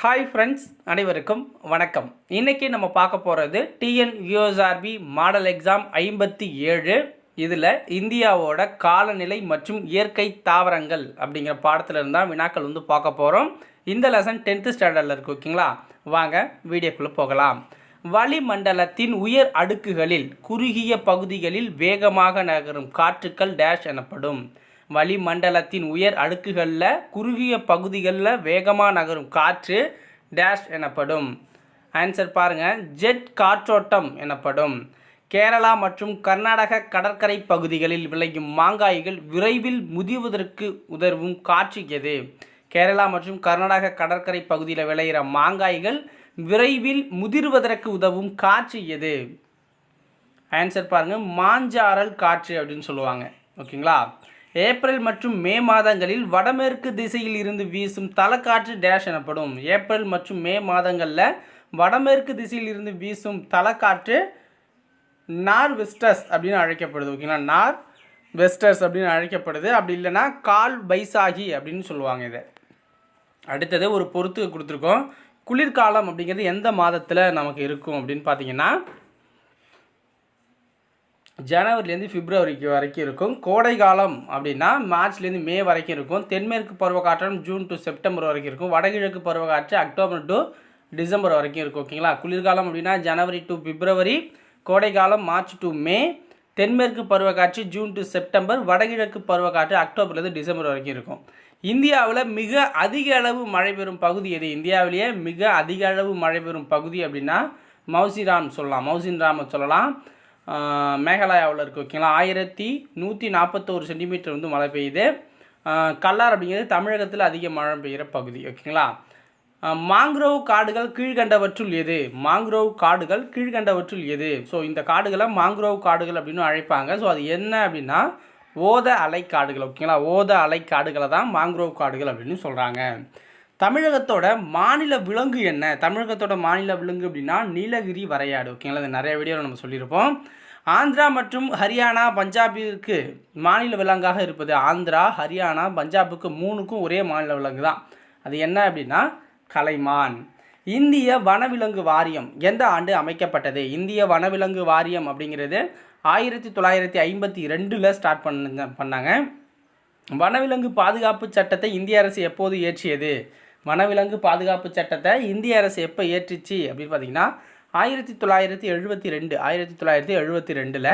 Hi friends அனைவருக்கும் வணக்கம். இன்றைக்கி நம்ம பார்க்க போகிறது டிஎன் யூஎஸ்ஆர்பி மாடல் எக்ஸாம் ஐம்பத்தி ஏழு. இதில் இந்தியாவோட காலநிலை மற்றும் இயற்கை தாவரங்கள் அப்படிங்கிற பாடத்தில் இருந்தால் வினாக்கள் வந்து பார்க்க போகிறோம் இந்த லெசன் டென்த்து ஸ்டாண்டர்டில் இருக்கு ஓகேங்களா வாங்க வீடியோக்குள்ளே போகலாம். வளிமண்டலத்தின் உயர் அடுக்குகளில் குறுகிய பகுதிகளில் வேகமாக நகரும் காற்றுக்கள் டேஷ் எனப்படும். வளிமண்டலத்தின் உயர் அடுக்குகளில் குறுகிய பகுதிகளில் வேகமாக நகரும் காற்று டேஷ் எனப்படும். ஆன்சர் பாருங்கள் ஜெட் காற்றோட்டம் எனப்படும். கேரளா மற்றும் கர்நாடக கடற்கரை பகுதிகளில் விளையும் மாங்காய்கள் விரைவில் முதிர்வதற்கு உதவும் காற்று எது? கேரளா மற்றும் கர்நாடக கடற்கரை பகுதியில் விளையிற மாங்காய்கள் விரைவில் முதிர்வதற்கு உதவும் காற்று எது? ஆன்சர் பாருங்கள் மாஞ்சாரல் காற்று அப்படின்னு சொல்லுவாங்க. ஓகேங்களா? ஏப்ரல் மற்றும் மே மாதங்களில் வடமேற்கு திசையில் இருந்து வீசும் தலக்காற்று டேஷ் எனப்படும். ஏப்ரல் மற்றும் மே மாதங்களில் வடமேற்கு திசையில் இருந்து வீசும் தலக்காற்று நார் வெஸ்டர்ஸ் அப்படின்னு அழைக்கப்படுது ஓகேங்களா? நார் வெஸ்டர்ஸ் அப்படின்னு அழைக்கப்படுது. அப்படி இல்லைன்னா கால் பைசாகி அப்படின்னு சொல்லுவாங்க இதை. அடுத்தது ஒரு பொறுத்து கொடுத்துருக்கோம். குளிர்காலம் அப்படிங்கிறது எந்த மாதத்தில் நமக்கு இருக்கும் அப்படின்னு பார்த்தீங்கன்னா ஜனவரிலேருந்து பிப்ரவரிக்கு வரைக்கும் இருக்கும். கோடை காலம் அப்படின்னா மார்ச்லேருந்து மே வரைக்கும் இருக்கும். தென்மேற்கு பருவக்காற்றம் ஜூன் டு செப்டம்பர் வரைக்கும் இருக்கும். வடகிழக்கு பருவக்காற்று அக்டோபர் டு டிசம்பர் வரைக்கும் இருக்கும் ஓகேங்களா குளிர்காலம் அப்படின்னா ஜனவரி டு பிப்ரவரி கோடை காலம் மார்ச் டு மே தென்மேற்கு பருவக்காற்று ஜூன் டு செப்டம்பர் வடகிழக்கு பருவக்காற்று அக்டோபர்லேருந்து டிசம்பர் வரைக்கும் இருக்கும். இந்தியாவில் மிக அதிக அளவு மழை பெறும் பகுதி எது? இந்தியாவிலேயே மிக அதிக அளவு மழை பெறும் பகுதி அப்படின்னா மௌசிராம் சொல்லலாம். மௌசின் ராம சொல்லலாம். மேகாலயாவில் இருக்குது ஓகேங்களா ஆயிரத்தி நூற்றி நாற்பத்தோரு சென்டிமீட்டர் வந்து மழை பெய்யுது. கல்லார் அப்படிங்கிறது தமிழகத்தில் அதிக மழை பெய்கிற பகுதி ஓகேங்களா மாங்க்ரோவ் காடுகள் கீழ்கண்டவற்றுள் எது? மாங்க்ரோவ் காடுகள் கீழ்கண்டவற்றுள் எது? ஸோ இந்த காடுகளை மாங்க்ரோவ் காடுகள் அப்படின்னு அழைப்பாங்க. ஸோ அது என்ன அப்படின்னா ஓத அலை காடுகள் ஓகேங்களா ஓத அலை காடுகளை தான் மாங்க்ரோவ் காடுகள் அப்படின்னு சொல்கிறாங்க தமிழகத்தோட மாநில விலங்கு என்ன? தமிழகத்தோட மாநில விலங்கு அப்படின்னா நீலகிரி வரையாடு ஓகேங்களா அது நிறைய வீடியோவில் நம்ம சொல்லியிருப்போம். ஆந்திரா மற்றும் ஹரியானா பஞ்சாபிற்கு மாநில விலங்காக இருப்பது ஆந்திரா ஹரியானா பஞ்சாபுக்கு மூணுக்கும் ஒரே மாநில விலங்கு தான். அது என்ன அப்படின்னா கலைமான். இந்திய வனவிலங்கு வாரியம் எந்த ஆண்டு அமைக்கப்பட்டது? இந்திய வனவிலங்கு வாரியம் அப்படிங்கிறது ஆயிரத்தி தொள்ளாயிரத்தி ஐம்பத்தி ரெண்டில் ஸ்டார்ட் பண்ண பண்ணாங்க. வனவிலங்கு பாதுகாப்பு சட்டத்தை இந்திய அரசு எப்போது இயற்றியது? வனவிலங்கு பாதுகாப்பு சட்டத்தை இந்திய அரசு எப்போ ஏற்றுச்சு அப்படின்னு பார்த்தீங்கன்னா ஆயிரத்தி தொள்ளாயிரத்தி எழுபத்தி ரெண்டு ஆயிரத்தி தொள்ளாயிரத்தி எழுபத்தி ரெண்டில்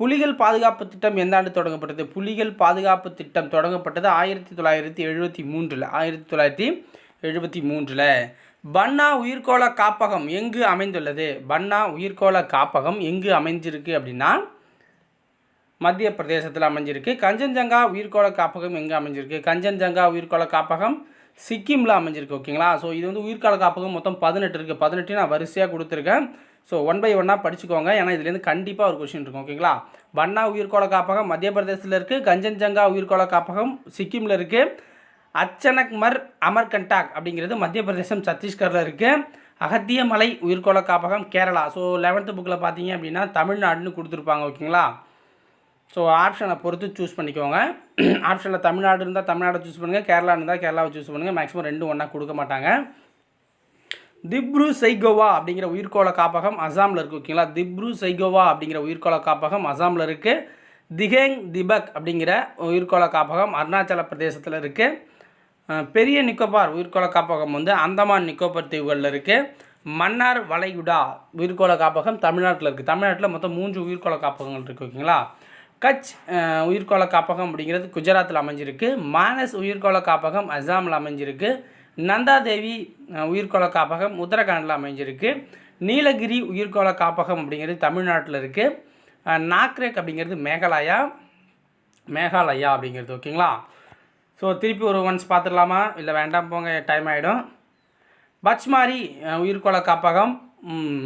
புலிகள் பாதுகாப்பு திட்டம் எந்த ஆண்டு தொடங்கப்பட்டது? புலிகள் பாதுகாப்பு திட்டம் தொடங்கப்பட்டது ஆயிரத்தி தொள்ளாயிரத்தி எழுபத்தி மூன்றில் ஆயிரத்தி தொள்ளாயிரத்தி எழுபத்தி மூன்றில். பன்னா உயிர்கோள காப்பகம் எங்கு அமைந்துள்ளது? பன்னா உயிர்கோள காப்பகம் எங்கு அமைஞ்சிருக்கு அப்படின்னா மத்திய பிரதேசத்தில் அமைஞ்சிருக்கு. கஞ்சன்ஜங்கா உயிர்கோள காப்பகம் எங்கே அமைஞ்சிருக்கு? கஞ்சன்ஜங்கா உயிர்கோள காப்பகம் சிக்கிமில் அமைஞ்சிருக்கு ஓகேங்களா? ஸோ இது வந்து உயிர்கால காப்பகம் மொத்தம் பதினெட்டு இருக்குது பதினெட்டு நான் வரிசையாக கொடுத்துருக்கேன். ஸோ ஒன் பை ஒன்னாக படிச்சுக்கோங்க. ஏன்னா இதுலேருந்து கண்டிப்பாக ஒரு கொஷின் இருக்கும் ஓகேங்களா? பன்னா உயிர்கோள காப்பகம் மத்திய பிரதேசத்தில் இருக்குது கஞ்சன்ஜங்கா உயிர்கோள காப்பகம் சிக்கிமில் இருக்குது அச்சனக்மர் அமர்கண்டாக் அப்படிங்கிறது மத்திய பிரதேசம் சத்தீஸ்கரில் இருக்குது அகத்தியமலை உயிர்கோள காப்பகம் கேரளா. ஸோ லெவன்த்து புக்கில் பார்த்தீங்க அப்படின்னா தமிழ்நாடுன்னு கொடுத்துருப்பாங்க ஓகேங்களா? ஸோ ஆப்ஷனை பொறுத்து சூஸ் பண்ணிக்கோங்க. ஆப்ஷனில் தமிழ்நாடு இருந்தால் தமிழ்நாடு சூஸ் பண்ணுங்கள் கேரளா இருந்தால் கேரளாவை சூஸ் பண்ணுங்கள் மேக்ஸிமம் ரெண்டும் ஒன்றா கொடுக்க மாட்டாங்க. திப்ரு சைகோவா அப்படிங்கிற உயிர்கோள காப்பகம் அசாமில் இருக்குது ஓகேங்களா? திப்ரு சைகோவா அப்படிங்கிற உயிர்கோள காப்பகம் அசாமில் இருக்குது திகேங் திபக் அப்படிங்கிற உயிர்கோள காப்பகம் அருணாச்சல பிரதேசத்தில் இருக்குது பெரிய நிக்கோபார் உயிர்கோள காப்பகம் வந்து அந்தமான் நிக்கோபார் தீவுகளில் இருக்குது மன்னார் வளைகுடா உயிர்கோள காப்பகம் தமிழ்நாட்டில் இருக்குது தமிழ்நாட்டில் மொத்தம் மூன்று உயிர்கோள காப்பகங்கள் இருக்குது ஓகேங்களா? கட்ச் உயிர்கோள காப்பகம் அப்படிங்கிறது குஜராத்தில் அமைஞ்சிருக்கு. மானஸ் உயிர்கோள காப்பகம் அஸ்ஸாமில் அமைஞ்சிருக்கு. நந்தாதேவி உயிர்கோள காப்பகம் உத்தரகாண்டில் அமைஞ்சிருக்கு. நீலகிரி உயிர்கோள காப்பகம் அப்படிங்கிறது தமிழ்நாட்டில் இருக்குது நாக்ரேக் அப்படிங்கிறது மேகாலயா மேகாலயா அப்படிங்கிறது ஓகேங்களா? ஸோ திருப்பி ஒரு ஒன்ஸ் பார்த்துடலாமா? இல்லை வேண்டாம் போங்க டைம் ஆகிடும் பச்மாரி உயிர்கோள காப்பகம்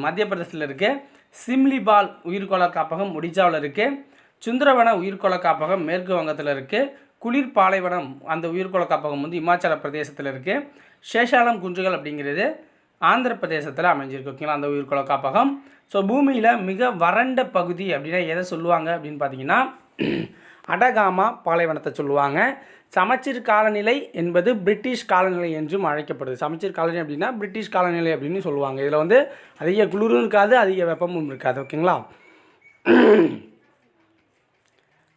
மத்திய பிரதேசத்தில் இருக்குது சிம்லிபால் உயிர்கோள காப்பகம் ஒடிஜாவில் இருக்குது சுந்தரவன உயிர்கோள காப்பகம் மேற்கு வங்கத்தில் இருக்குது குளிர் பாலைவனம் அந்த உயிர்கோள காப்பகம் வந்து இமாச்சல பிரதேசத்தில் இருக்குது சேஷாலம் குன்றுகள் அப்படிங்கிறது ஆந்திர பிரதேசத்தில் அமைஞ்சிருக்கு ஓகேங்களா அந்த உயிர்கோள காப்பகம் ஸோ பூமியில் மிக வறண்ட பகுதி அப்படின்னா எதை சொல்லுவாங்க அப்படின்னு பார்த்தீங்கன்னா அடகாமா பாலைவனத்தை சொல்லுவாங்க. சமச்சீர் காலநிலை என்பது பிரிட்டிஷ் காலநிலை என்றும் அழைக்கப்படுது. சமச்சீர் காலநிலை அப்படின்னா பிரிட்டிஷ் காலநிலை அப்படின்னு சொல்லுவாங்க. இதில் வந்து அதிக குளிரும் இருக்காது அதிக வெப்பமும் இருக்காது ஓகேங்களா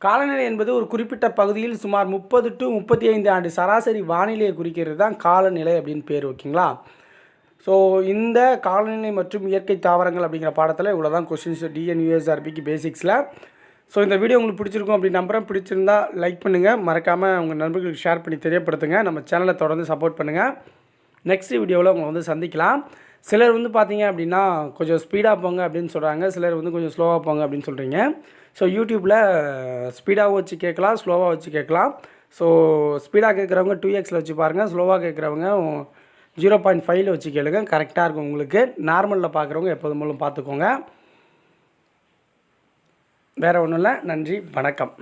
காலநிலை என்பது ஒரு குறிப்பிட்ட பகுதியில் சுமார் முப்பது டு முப்பத்தி ஐந்து ஆண்டு சராசரி வானிலையை குறிக்கிறது தான் காலநிலை அப்படின்னு பேர் ஓகேங்களா? ஸோ இந்த காலநிலை மற்றும் இயற்கை தாவரங்கள் அப்படிங்கிற பாடத்தில் இவ்வளோ தான் கொஸ்டின்ஸ் டிஎன்யூஎஸ்ஆர்பிக்கு பேசிக்ஸில் ஸோ இந்த வீடியோ உங்களுக்கு பிடிச்சிருக்கும் அப்படி நம்புறேன். பிடிச்சிருந்தா லைக் பண்ணுங்கள் மறக்காமல் உங்கள் நண்பர்களுக்கு ஷேர் பண்ணி தெரியப்படுத்துங்க. நம்ம சேனலை தொடர்ந்து சப்போர்ட் பண்ணுங்கள் நெக்ஸ்ட் வீடியோவில் உங்களை வந்து சந்திக்கலாம். சிலர் வந்து பார்த்தீங்க அப்படின்னா கொஞ்சம் ஸ்பீடாக போங்க அப்படின்னு சொல்கிறாங்க சிலர் வந்து கொஞ்சம் ஸ்லோவாக போங்க அப்படின்னு சொல்கிறீங்க ஸோ யூடியூப்பில் ஸ்பீடாகவும் வச்சு கேட்கலாம் ஸ்லோவாக வச்சு கேட்கலாம். ஸோ ஸ்பீடாக கேட்குறவங்க டூ எக்ஸில் வச்சு பாருங்கள் ஸ்லோவாக கேட்குறவங்க ஜீரோ பாயிண்ட் ஃபைவ்ல வச்சு கேளுங்க. கரெக்டாக இருக்கும் உங்களுக்கு. நார்மலில் பார்க்குறவங்க எப்போதும் போலும் பார்த்துக்கோங்க வேறு ஒன்றும் இல்லை. நன்றி. வணக்கம்.